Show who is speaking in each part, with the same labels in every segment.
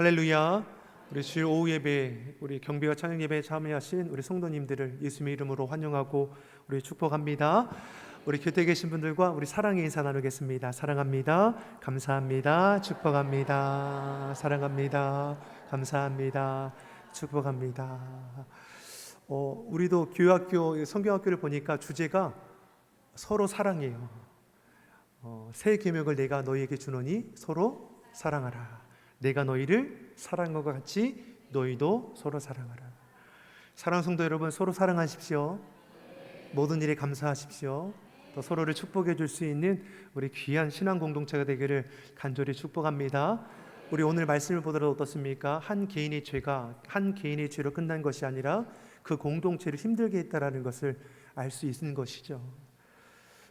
Speaker 1: 할렐루야. 우리 주일 오후 예배, 우리 경배와 찬양 예배에 참여하신 우리 성도님들을 예수님의 이름으로 환영하고 우리 축복합니다. 우리 곁에 계신 분들과 우리 사랑의 인사 나누겠습니다. 사랑합니다. 감사합니다. 축복합니다. 사랑합니다. 감사합니다. 축복합니다. 어, 우리도 교회학교 성경학교를 보니까 주제가 서로 사랑이에요. 어, 새 계명을 내가 너희에게 주노니 서로 사랑하라. 내가 너희를 사랑한 것 같이 너희도 서로 사랑하라. 사랑 성도 여러분 서로 사랑하십시오. 모든 일에 감사하십시오. 또 서로를 축복해 줄 수 있는 우리 귀한 신앙 공동체가 되기를 간절히 축복합니다. 우리 오늘 말씀을 보더라도 어떻습니까? 한 개인의 죄가 한 개인의 죄로 끝난 것이 아니라 그 공동체를 힘들게 했다라는 것을 알 수 있는 것이죠.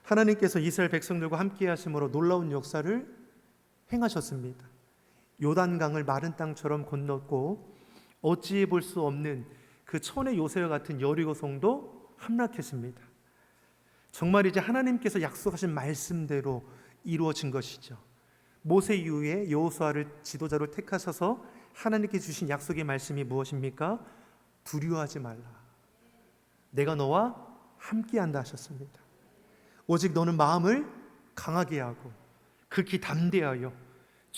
Speaker 1: 하나님께서 이스라엘 백성들과 함께 하심으로 놀라운 역사를 행하셨습니다. 요단강을 마른 땅처럼 건넜고 어찌해 볼수 없는 그 천의 요새와 같은 여리고성도 함락했습니다. 정말 이제 하나님께서 약속하신 말씀대로 이루어진 것이죠. 모세 이후에 여호수아를 지도자로 택하셔서 하나님께 주신 약속의 말씀이 무엇입니까? 두려워하지 말라. 내가 너와 함께한다 하셨습니다. 오직 너는 마음을 강하게 하고 극히 담대하여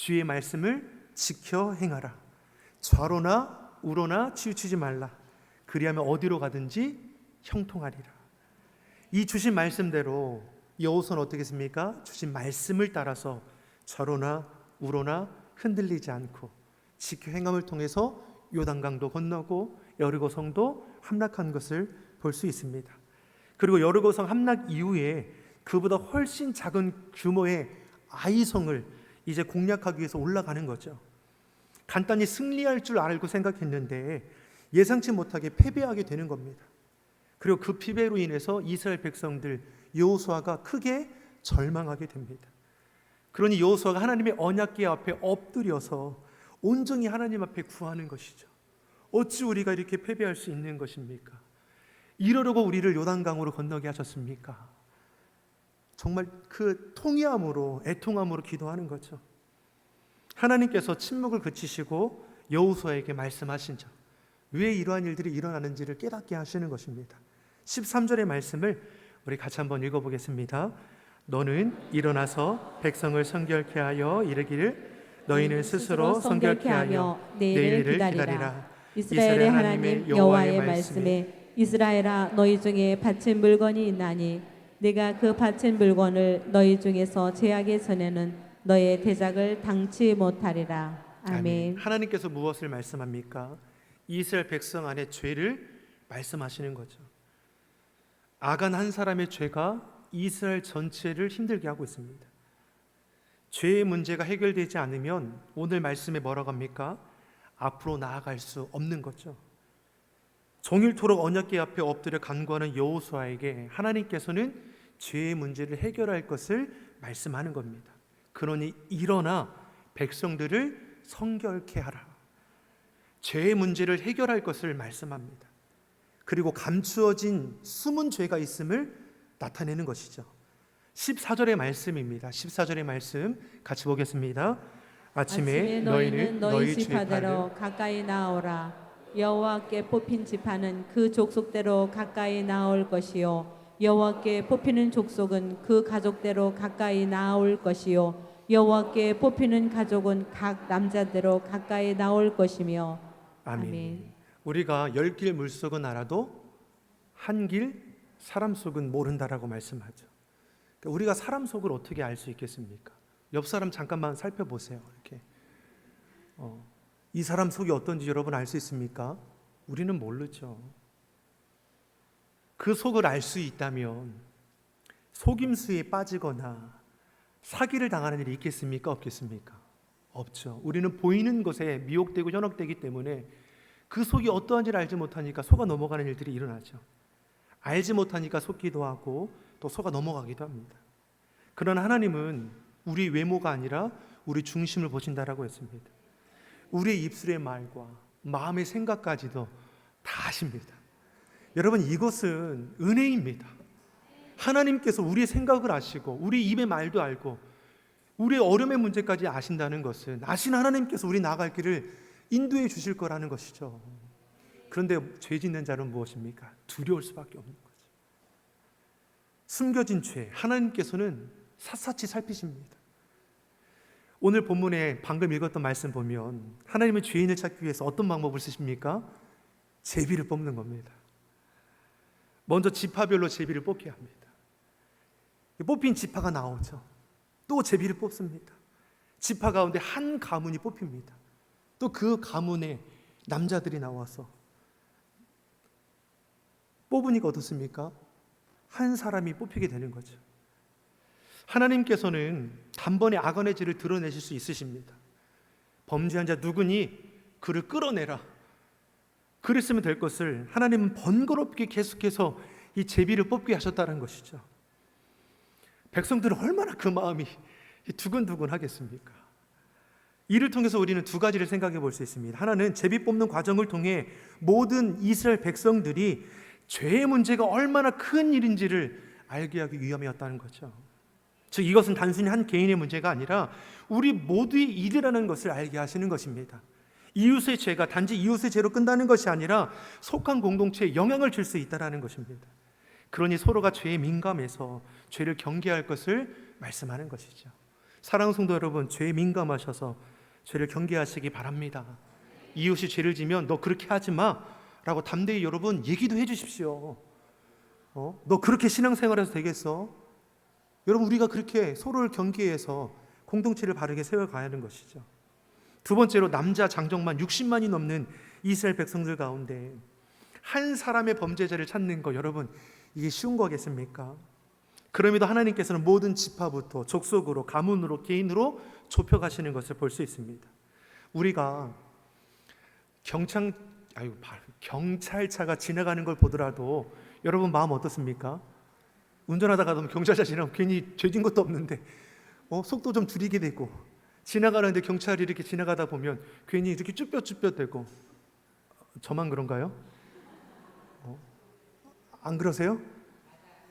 Speaker 1: 주의 말씀을 지켜 행하라. 좌로나 우로나 치우치지 말라. 그리하면 어디로 가든지 형통하리라. 이 주신 말씀대로 여호수아는 어떻게 했습니까? 주신 말씀을 따라서 좌로나 우로나 흔들리지 않고 지켜 행함을 통해서 요단강도 건너고 여리고성도 함락한 것을 볼 수 있습니다. 그리고 여리고성 함락 이후에 그보다 훨씬 작은 규모의 아이성을 이제 공략하기 위해서 올라가는 거죠. 간단히 승리할 줄 알고 생각했는데 예상치 못하게 패배하게 되는 겁니다. 그리고 그 패배로 인해서 이스라엘 백성들 여호수아가 크게 절망하게 됩니다. 그러니 여호수아가 하나님의 언약궤 앞에 엎드려서 온전히 하나님 앞에 구하는 것이죠. 어찌 우리가 이렇게 패배할 수 있는 것입니까? 이러려고 우리를 요단강으로 건너게 하셨습니까? 정말 그 통회함으로 애통함으로 기도하는 거죠. 하나님께서 침묵을 그치시고 여호수아에게 말씀하신 점. 왜 이러한 일들이 일어나는지를 깨닫게 하시는 것입니다. 13절의 말씀을 우리 같이 한번 읽어 보겠습니다. 너는 일어나서 백성을 성결케 하여 이르기를 너희는 스스로 성결케 하여 내일을 기다리라.
Speaker 2: 이스라엘의 하나님 여호와의 말씀에 이스라엘아 너희 중에 바친 물건이 있나니 내가 그 바친 물건을 너희 중에서 제하기 전에는 너의 대작을 당치 못하리라. 아멘.
Speaker 1: 하나님께서 무엇을 말씀합니까? 이스라엘 백성 안에 죄를 말씀하시는 거죠. 아간 한 사람의 죄가 이스라엘 전체를 힘들게 하고 있습니다. 죄의 문제가 해결되지 않으면 오늘 말씀에 뭐라고 합니까? 앞으로 나아갈 수 없는 거죠. 종일토록 언약궤 앞에 엎드려 간구하는 여호수아에게 하나님께서는 죄의 문제를 해결할 것을 말씀하는 겁니다. 그러니 일어나 백성들을 성결케 하라. 죄의 문제를 해결할 것을 말씀합니다. 그리고 감추어진 숨은 죄가 있음을 나타내는 것이죠. 14절의 말씀입니다. 14절의 말씀 같이 보겠습니다. 아침에, 너희는 너희
Speaker 2: 지파대로 가까이 나오라. 여호와께 뽑힌 지파는 그 족속대로 가까이 나올 것이요 여호와께 뽑히는 족속은 그 가족대로 가까이 나올 것이요 여호와께 뽑히는 가족은 각 남자대로 가까이 나올 것이며
Speaker 1: 아멘.
Speaker 2: 아멘.
Speaker 1: 우리가 열 길 물속은 알아도 한 길 사람 속은 모른다라고 말씀하죠. 그러니까 우리가 사람 속을 어떻게 알 수 있겠습니까? 옆 사람 잠깐만 살펴보세요. 이렇게 어, 이 사람 속이 어떤지 여러분 알 수 있습니까? 우리는 모르죠. 그 속을 알 수 있다면 속임수에 빠지거나 사기를 당하는 일이 있겠습니까? 없겠습니까? 없죠. 우리는 보이는 것에 미혹되고 현혹되기 때문에 그 속이 어떠한지를 알지 못하니까 속아 넘어가는 일들이 일어나죠. 알지 못하니까 속기도 하고 또 속아 넘어가기도 합니다. 그러나 하나님은 우리 외모가 아니라 우리 중심을 보신다라고 했습니다. 우리의 입술의 말과 마음의 생각까지도 다 아십니다. 여러분 이것은 은혜입니다. 하나님께서 우리의 생각을 아시고 우리 입의 말도 알고 우리의 어려움의 문제까지 아신다는 것은 아신 하나님께서 우리 나갈 길을 인도해 주실 거라는 것이죠. 그런데 죄 짓는 자는 무엇입니까? 두려울 수밖에 없는 거죠. 숨겨진 죄, 하나님께서는 샅샅이 살피십니다. 오늘 본문에 방금 읽었던 말씀 보면 하나님의 죄인을 찾기 위해서 어떤 방법을 쓰십니까? 제비를 뽑는 겁니다. 먼저 지파별로 제비를 뽑게 합니다. 뽑힌 지파가 나오죠. 또 제비를 뽑습니다. 지파 가운데 한 가문이 뽑힙니다. 또 그 가문에 남자들이 나와서 뽑으니까 어떻습니까? 한 사람이 뽑히게 되는 거죠. 하나님께서는 단번에 악원의 죄를 드러내실 수 있으십니다. 범죄한 자 누구니 그를 끌어내라. 그랬으면 될 것을 하나님은 번거롭게 계속해서 이 제비를 뽑게 하셨다는 것이죠. 백성들은 얼마나 그 마음이 두근두근 하겠습니까? 이를 통해서 우리는 두 가지를 생각해 볼 수 있습니다. 하나는 제비 뽑는 과정을 통해 모든 이스라엘 백성들이 죄의 문제가 얼마나 큰 일인지를 알게 하기 위함이었다는 거죠. 즉 이것은 단순히 한 개인의 문제가 아니라 우리 모두의 일이라는 것을 알게 하시는 것입니다. 이웃의 죄가 단지 이웃의 죄로 끝나는 것이 아니라 속한 공동체에 영향을 줄 수 있다라는 것입니다. 그러니 서로가 죄에 민감해서 죄를 경계할 것을 말씀하는 것이죠. 사랑하는 성도 여러분, 죄에 민감하셔서 죄를 경계하시기 바랍니다. 이웃이 죄를 지면 너 그렇게 하지 마라고 담대히 여러분 얘기도 해 주십시오. 어? 너 그렇게 신앙생활해서 되겠어? 여러분 우리가 그렇게 서로를 경계해서 공동체를 바르게 세워가야 하는 것이죠. 두 번째로 남자 장정만 60만이 넘는 이스라엘 백성들 가운데 한 사람의 범죄자를 찾는 거 여러분 이게 쉬운 거겠습니까? 그럼에도 하나님께서는 모든 지파부터 족속으로 가문으로 개인으로 좁혀 가시는 것을 볼 수 있습니다. 우리가 경찰 아유 경찰차가 지나가는 걸 보더라도 여러분 마음 어떻습니까? 운전하다가 보면 경찰차 지나면 괜히 죄진 것도 없는데 어, 속도 좀 줄이게 되고 지나가는데 경찰이 이렇게 지나가다 보면 괜히 이렇게 쭈뼛쭈뼛대고 저만 그런가요? 어? 안 그러세요?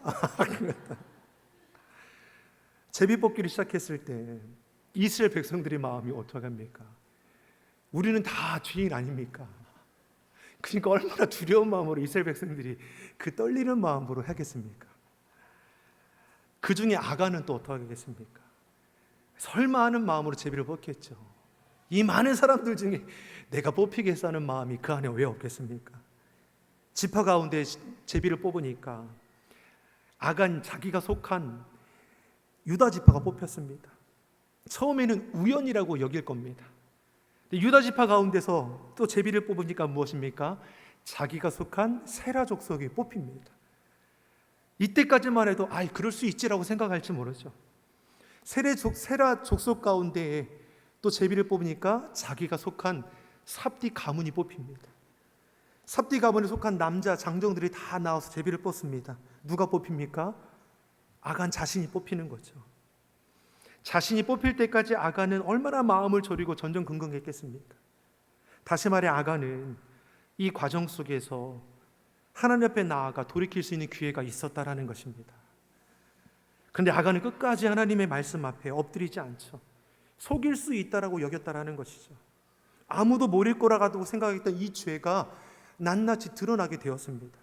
Speaker 1: 제비 뽑기를 시작했을 때 이스라엘 백성들의 마음이 어떡합니까? 우리는 다 죄인 아닙니까? 그러니까 얼마나 두려운 마음으로 이스라엘 백성들이 그 떨리는 마음으로 하겠습니까? 그 중에 아가는 또 어떻게 하겠습니까? 설마 하는 마음으로 제비를 뽑겠죠. 이 많은 사람들 중에 내가 뽑히겠어 하는 마음이 그 안에 왜 없겠습니까? 지파 가운데 제비를 뽑으니까 아간 자기가 속한 유다 지파가 뽑혔습니다. 처음에는 우연이라고 여길 겁니다. 유다 지파 가운데서 또 제비를 뽑으니까 무엇입니까? 자기가 속한 세라 족속이 뽑힙니다. 이때까지만 해도 아이 그럴 수 있지라고 생각할지 모르죠. 세례 족 세라 족속 가운데에 또 제비를 뽑으니까 자기가 속한 삽디 가문이 뽑힙니다. 삽디 가문에 속한 남자 장정들이 다 나와서 제비를 뽑습니다. 누가 뽑힙니까? 아간 자신이 뽑히는 거죠. 자신이 뽑힐 때까지 아간은 얼마나 마음을 졸이고 전전긍긍했겠습니까? 다시 말해 아간은 이 과정 속에서 하나님 앞에 나아가 돌이킬 수 있는 기회가 있었다라는 것입니다. 그런데 아간은 끝까지 하나님의 말씀 앞에 엎드리지 않죠. 속일 수 있다라고 여겼다라는 것이죠. 아무도 모를 거라고 생각했던 이 죄가 낱낱이 드러나게 되었습니다.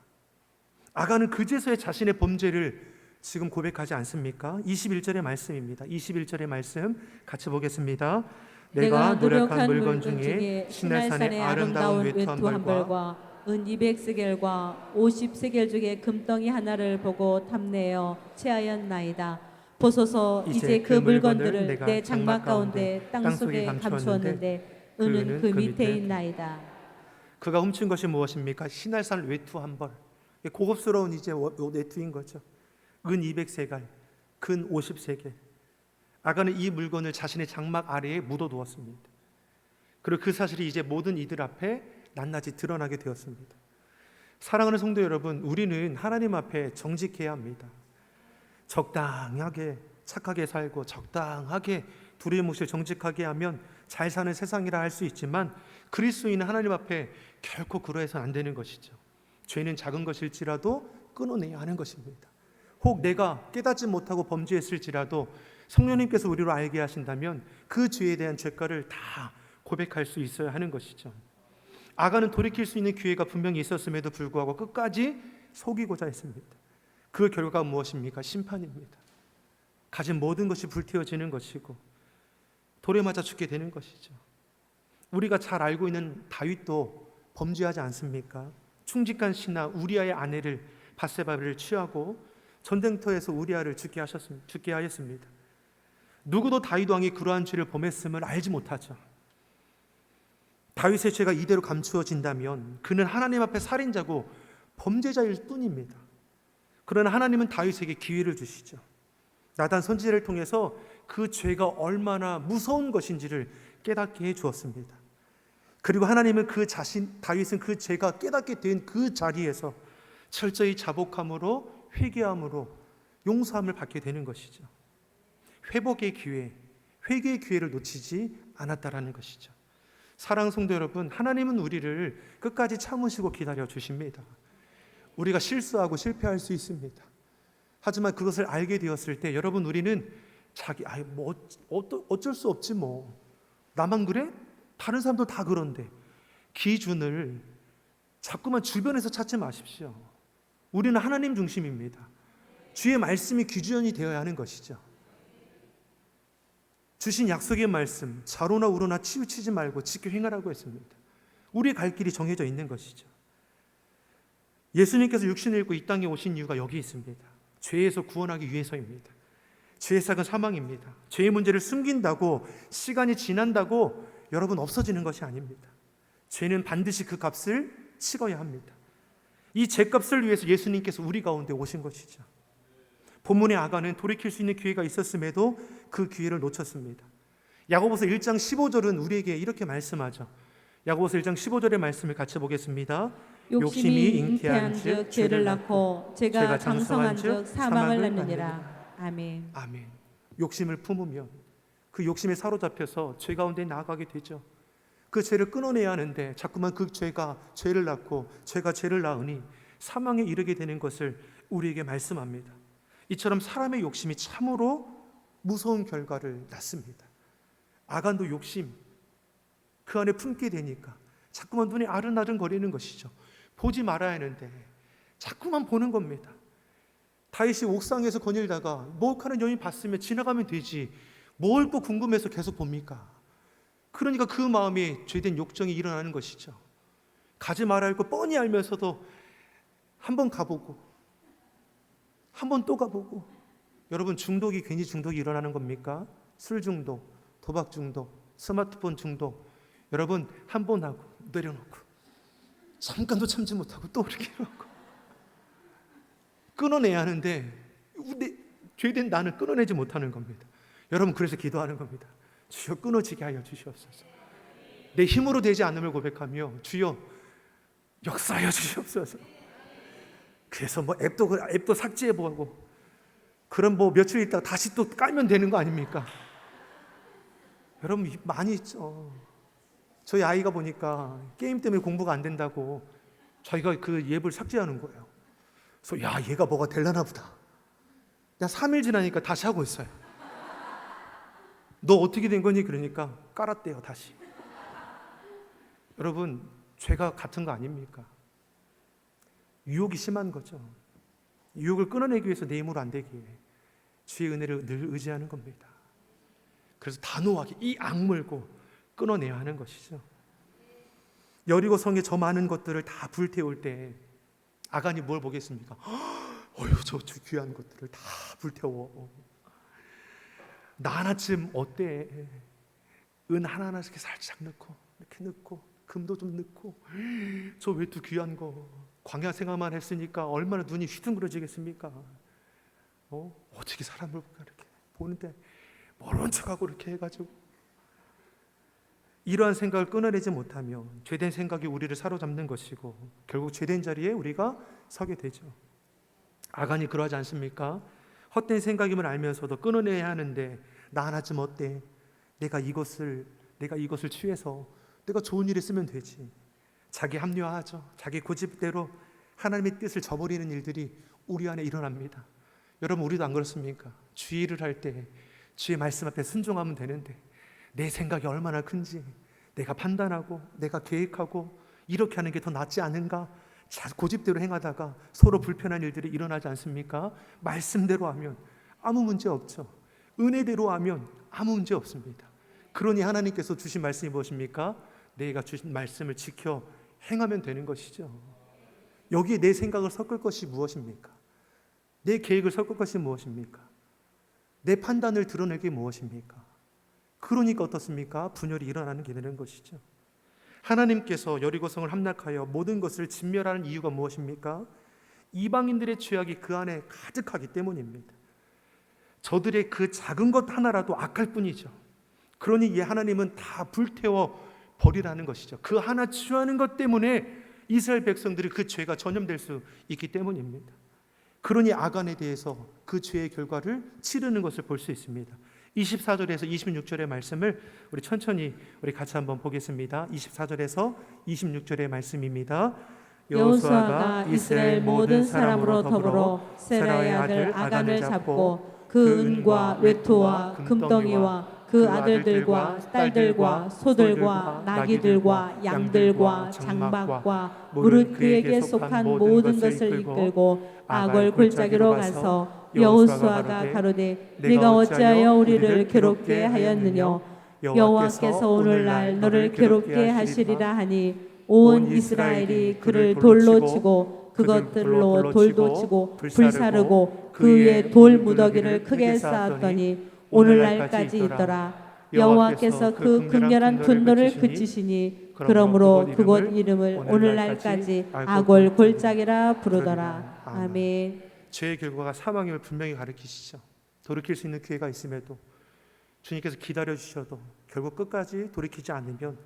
Speaker 1: 아간은 그제서야 자신의 범죄를 지금 고백하지 않습니까? 21절의 말씀입니다. 21절의 말씀 같이 보겠습니다. 내가 노력한 물건 중에 신날산의 아름다운 외투 한 벌과
Speaker 2: 은 200세겔과 50세겔 중에 금덩이 하나를 보고 탐내어 체하였나이다. 보소서 이제 그 물건들을 내 장막 가운데 땅 속에 감추었는데 은은 그 밑에 있나이다.
Speaker 1: 그가 훔친 것이 무엇입니까? 신할산 외투 한 벌. 고급스러운 이제 외투인 거죠. 은 200세갈, 근 50세겔. 아가는 이 물건을 자신의 장막 아래에 묻어 두었습니다. 그리고 그 사실이 이제 모든 이들 앞에 낱낱이 드러나게 되었습니다. 사랑하는 성도 여러분, 우리는 하나님 앞에 정직해야 합니다. 적당하게 착하게 살고 적당하게 두리뭉실 정직하게 하면 잘 사는 세상이라 할 수 있지만 그리스도인은 하나님 앞에 결코 그러해서는 안 되는 것이죠. 죄는 작은 것일지라도 끊어내야 하는 것입니다. 혹 내가 깨닫지 못하고 범죄했을지라도 성령님께서 우리로 알게 하신다면 그 죄에 대한 죄가를 다 고백할 수 있어야 하는 것이죠. 아가는 돌이킬 수 있는 기회가 분명히 있었음에도 불구하고 끝까지 속이고자 했습니다. 그 결과가 무엇입니까? 심판입니다. 가진 모든 것이 불태워지는 것이고 돌에 맞아 죽게 되는 것이죠. 우리가 잘 알고 있는 다윗도 범죄하지 않습니까? 충직한 신하 우리아의 아내를 바세바를 취하고 전쟁터에서 우리아를 죽게 하셨습니다. 죽게 하였습니다. 누구도 다윗 왕이 그러한 죄를 범했음을 알지 못하죠. 다윗의 죄가 이대로 감추어진다면 그는 하나님 앞에 살인자고 범죄자일 뿐입니다. 그러나 하나님은 다윗에게 기회를 주시죠. 나단 선지자를 통해서 그 죄가 얼마나 무서운 것인지를 깨닫게 해 주었습니다. 그리고 하나님은 그 자신 다윗은 그 죄가 깨닫게 된 그 자리에서 철저히 자복함으로 회개함으로 용서함을 받게 되는 것이죠. 회복의 기회, 회개의 기회를 놓치지 않았다라는 것이죠. 사랑 성도 여러분, 하나님은 우리를 끝까지 참으시고 기다려 주십니다. 우리가 실수하고 실패할 수 있습니다. 하지만 그것을 알게 되었을 때 여러분 우리는 자기 아이 뭐 어쩔 수 없지 뭐 나만 그래? 다른 사람도 다 그런데 기준을 자꾸만 주변에서 찾지 마십시오. 우리는 하나님 중심입니다. 주의 말씀이 기준이 되어야 하는 것이죠. 주신 약속의 말씀 자로나 우로나 치우치지 말고 지켜 행하라고 했습니다. 우리의 갈 길이 정해져 있는 것이죠. 예수님께서 육신을 입고 이 땅에 오신 이유가 여기 있습니다. 죄에서 구원하기 위해서입니다. 죄의 삭은 사망입니다. 죄의 문제를 숨긴다고 시간이 지난다고 여러분 없어지는 것이 아닙니다. 죄는 반드시 그 값을 치러야 합니다. 이 죄값을 위해서 예수님께서 우리 가운데 오신 것이죠. 본문의 아가는 돌이킬 수 있는 기회가 있었음에도 그 기회를 놓쳤습니다. 야고보서 1장 15절은 우리에게 이렇게 말씀하죠. 야고보서 1장 15절의 말씀을 같이 보겠습니다.
Speaker 2: 욕심이 잉태한 즉 죄를 낳고 죄가 장성한 즉 사망을 낳느니라. 아멘.
Speaker 1: 아멘. 욕심을 품으면 그 욕심에 사로잡혀서 죄 가운데 나아가게 되죠. 그 죄를 끊어내야 하는데 자꾸만 그 죄가 죄를 낳고 죄가 죄를 낳으니 사망에 이르게 되는 것을 우리에게 말씀합니다. 이처럼 사람의 욕심이 참으로 무서운 결과를 낳습니다. 아간도 욕심 그 안에 품게 되니까 자꾸만 눈이 아른아른 거리는 것이죠. 보지 말아야 하는데 자꾸만 보는 겁니다. 다윗이 옥상에서 거닐다가 목하는 여인 봤으면 지나가면 되지 뭘또 궁금해서 계속 봅니까? 그러니까 그 마음에 죄된 욕정이 일어나는 것이죠. 가지 말아야 할 거 뻔히 알면서도 한번 가보고 한 번 또 가보고 여러분 중독이 괜히 중독이 일어나는 겁니까? 술 중독, 도박 중독, 스마트폰 중독 여러분 한 번 하고 내려놓고 잠깐도 참지 못하고 또 이렇게 하고 끊어내야 하는데 내- 죄된 나는 끊어내지 못하는 겁니다. 여러분 그래서 기도하는 겁니다. 주여 끊어지게 하여 주시옵소서. 내 힘으로 되지 않음을 고백하며 주여 역사하여 주시옵소서. 그래서 뭐 앱도 그- 앱도 삭제해 보고 그럼 뭐 며칠 있다가 다시 또 깔면 되는 거 아닙니까? 여러분 이- 많이 있죠. 저희 아이가 보니까 게임 때문에 공부가 안 된다고 저희가 그 앱을 삭제하는 거예요. 그래서 야 얘가 뭐가 될라나 보다. 야 3일 지나니까 다시 하고 있어요. 너 어떻게 된 거니? 그러니까 깔았대요 다시. 여러분 죄가 같은 거 아닙니까? 유혹이 심한 거죠. 유혹을 끊어내기 위해서 내 힘으로 안 되기에 주의 은혜를 늘 의지하는 겁니다. 그래서 단호하게 이 악물고 끊어내야 하는 것이죠. 여리고 성에 저 많은 것들을 다 불태울 때 아간이 뭘 보겠습니까? 어휴 저 귀한 것들을 다 불태워. 나 하나쯤 어때? 은 하나하나씩 살짝 넣고 이렇게 넣고 금도 좀 넣고 저 외투 귀한 거 광야 생활만 했으니까 얼마나 눈이 휘둥그러지겠습니까? 어 어떻게 사람을 이렇게 보는데 모른 척하고 이렇게 해가지고 이러한 생각을 끊어내지 못하면 죄된 생각이 우리를 사로잡는 것이고 결국 죄된 자리에 우리가 서게 되죠. 아간이 그러하지 않습니까? 헛된 생각임을 알면서도 끊어내야 하는데 나 하나쯤 어때? 내가 이것을 내가 이것을 취해서 내가 좋은 일에 쓰면 되지. 자기 합리화하죠. 자기 고집대로 하나님의 뜻을 저버리는 일들이 우리 안에 일어납니다. 여러분 우리도 안 그렇습니까? 주의를 할 때 주의 말씀 앞에 순종하면 되는데 내 생각이 얼마나 큰지 내가 판단하고 내가 계획하고 이렇게 하는 게 더 낫지 않은가? 자, 고집대로 행하다가 서로 불편한 일들이 일어나지 않습니까? 말씀대로 하면 아무 문제 없죠. 은혜대로 하면 아무 문제 없습니다. 그러니 하나님께서 주신 말씀이 무엇입니까? 내가 주신 말씀을 지켜 행하면 되는 것이죠. 여기에 내 생각을 섞을 것이 무엇입니까? 내 계획을 섞을 것이 무엇입니까? 내 판단을 드러내기 무엇입니까? 그러니까 어떻습니까? 분열이 일어나는 게 되는 것이죠. 하나님께서 여리고성을 함락하여 모든 것을 진멸하는 이유가 무엇입니까? 이방인들의 죄악이 그 안에 가득하기 때문입니다. 저들의 그 작은 것 하나라도 악할 뿐이죠. 그러니 이 하나님은 다 불태워 버리라는 것이죠. 그 하나 취하는 것 때문에 이스라엘 백성들이 그 죄가 전염될 수 있기 때문입니다. 그러니 아간에 대해서 그 죄의 결과를 치르는 것을 볼 수 있습니다. 24절에서 26절의 말씀을 우리 천천히 우리 같이 한번 보겠습니다. 24절에서 26절의 말씀입니다.
Speaker 2: 여호수아가 이스라엘 모든 사람으로 더불어 세라의 아들 아간을 잡고 그 은과 외투와 금덩이와 그 아들들과 딸들과 소들과 나귀들과 양들과 장막과 무릇 그에게 속한 모든 것을 이끌고 악을 골짜기로 가서 여호수아가 가로되 네가 어찌하여 우리를 괴롭게 하였느냐? 여호와께서 오늘날 너를 괴롭게 하시리라 하니 온 이스라엘이 그를 돌로 치고 그것들로 돌도 치고 불사르고 그 위에 돌 무더기를 크게 쌓았더니 오늘날까지 있더라. 여호와께서 그 극렬한 분노를 그치시니 그러므로 그곳 이름을 오늘날까지 악월 골짜기라 부르더라. 아멘.
Speaker 1: 죄의 결과가 사망임을 분명히 가르치시죠. 돌이킬 수 있는 기회가 있음에도 주님께서 기다려 주셔도 결국 끝까지 돌이키지 않으면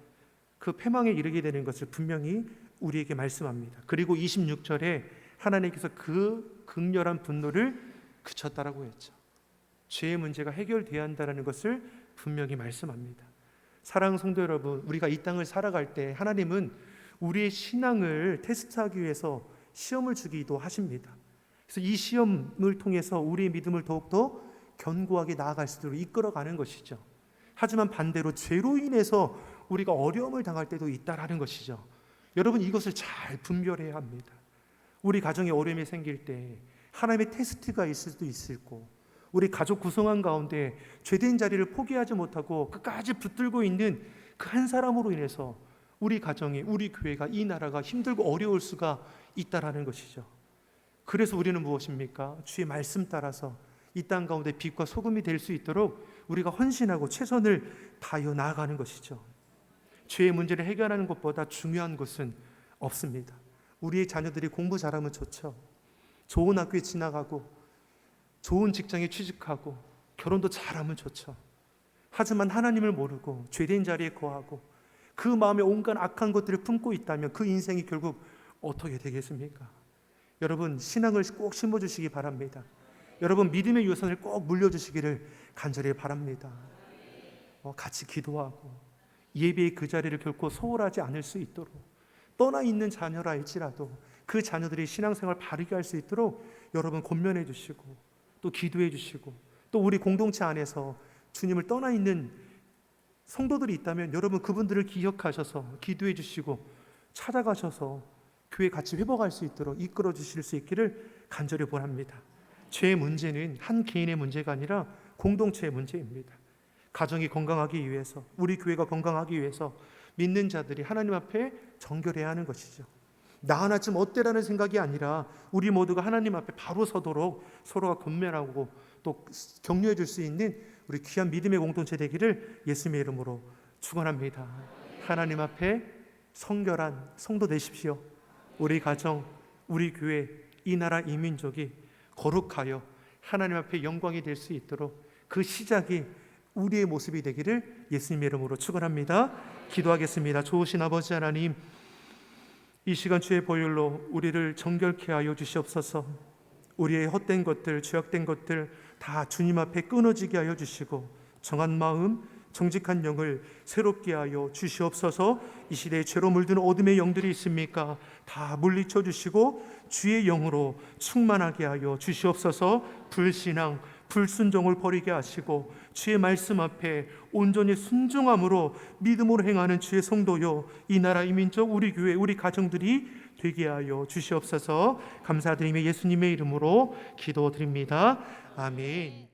Speaker 1: 그 패망에 이르게 되는 것을 분명히 우리에게 말씀합니다. 그리고 26절에 하나님께서 그 극렬한 분노를 그쳤다라고 했죠. 죄의 문제가 해결돼야 한다는 것을 분명히 말씀합니다. 사랑 성도 여러분, 우리가 이 땅을 살아갈 때 하나님은 우리의 신앙을 테스트하기 위해서 시험을 주기도 하십니다. 그래서 이 시험을 통해서 우리의 믿음을 더욱더 견고하게 나아갈 수 있도록 이끌어가는 것이죠. 하지만 반대로 죄로 인해서 우리가 어려움을 당할 때도 있다라는 것이죠. 여러분 이것을 잘 분별해야 합니다. 우리 가정에 어려움이 생길 때 하나님의 테스트가 있을 수도 있을 고 우리 가족 구성원 가운데 죄된 자리를 포기하지 못하고 끝까지 붙들고 있는 그 한 사람으로 인해서 우리 가정이 우리 교회가 이 나라가 힘들고 어려울 수가 있다라는 것이죠. 그래서 우리는 무엇입니까? 주의 말씀 따라서 이 땅 가운데 빛과 소금이 될 수 있도록 우리가 헌신하고 최선을 다하여 나아가는 것이죠. 죄의 문제를 해결하는 것보다 중요한 것은 없습니다. 우리의 자녀들이 공부 잘하면 좋죠. 좋은 학교에 지나가고 좋은 직장에 취직하고 결혼도 잘하면 좋죠. 하지만 하나님을 모르고 죄된 자리에 거하고 그 마음에 온갖 악한 것들을 품고 있다면 그 인생이 결국 어떻게 되겠습니까? 여러분 신앙을 꼭 심어주시기 바랍니다. 여러분 믿음의 유선을 꼭 물려주시기를 간절히 바랍니다. 어, 같이 기도하고 예배의 그 자리를 결코 소홀하지 않을 수 있도록 떠나 있는 자녀라 할지라도 그 자녀들이 신앙생활 바르게 할 수 있도록 여러분 권면해 주시고 또 기도해 주시고 또 우리 공동체 안에서 주님을 떠나 있는 성도들이 있다면 여러분 그분들을 기억하셔서 기도해 주시고 찾아가셔서 교회 같이 회복할 수 있도록 이끌어 주실 수 있기를 간절히 원합니다. 죄의 문제는 한 개인의 문제가 아니라 공동체의 문제입니다. 가정이 건강하기 위해서 우리 교회가 건강하기 위해서 믿는 자들이 하나님 앞에 정결해야 하는 것이죠. 나 하나 좀 어때라는 생각이 아니라 우리 모두가 하나님 앞에 바로 서도록 서로가 권면하고 또 격려해 줄 수 있는 우리 귀한 믿음의 공동체 되기를 예수님의 이름으로 축원합니다. 하나님 앞에 성결한 성도 되십시오. 우리 가정, 우리 교회, 이 나라 이 민족이 거룩하여 하나님 앞에 영광이 될 수 있도록 그 시작이 우리의 모습이 되기를 예수님의 이름으로 축원합니다. 기도하겠습니다. 좋으신 아버지 하나님, 이 시간 주의 보혈로 우리를 정결케 하여 주시옵소서. 우리의 헛된 것들, 죄악된 것들 다 주님 앞에 끊어지게 하여 주시고 정한 마음, 정직한 영을 새롭게 하여 주시옵소서. 이 시대에 죄로 물든 어둠의 영들이 있습니까? 다 물리쳐 주시고 주의 영으로 충만하게 하여 주시옵소서. 불신앙, 불순종을 버리게 하시고 주의 말씀 앞에 온전히 순종함으로 믿음으로 행하는 주의 성도요 이 나라 이 민족 우리 교회 우리 가정들이 되게 하여 주시옵소서 감사드리며 예수님의 이름으로 기도드립니다 아멘.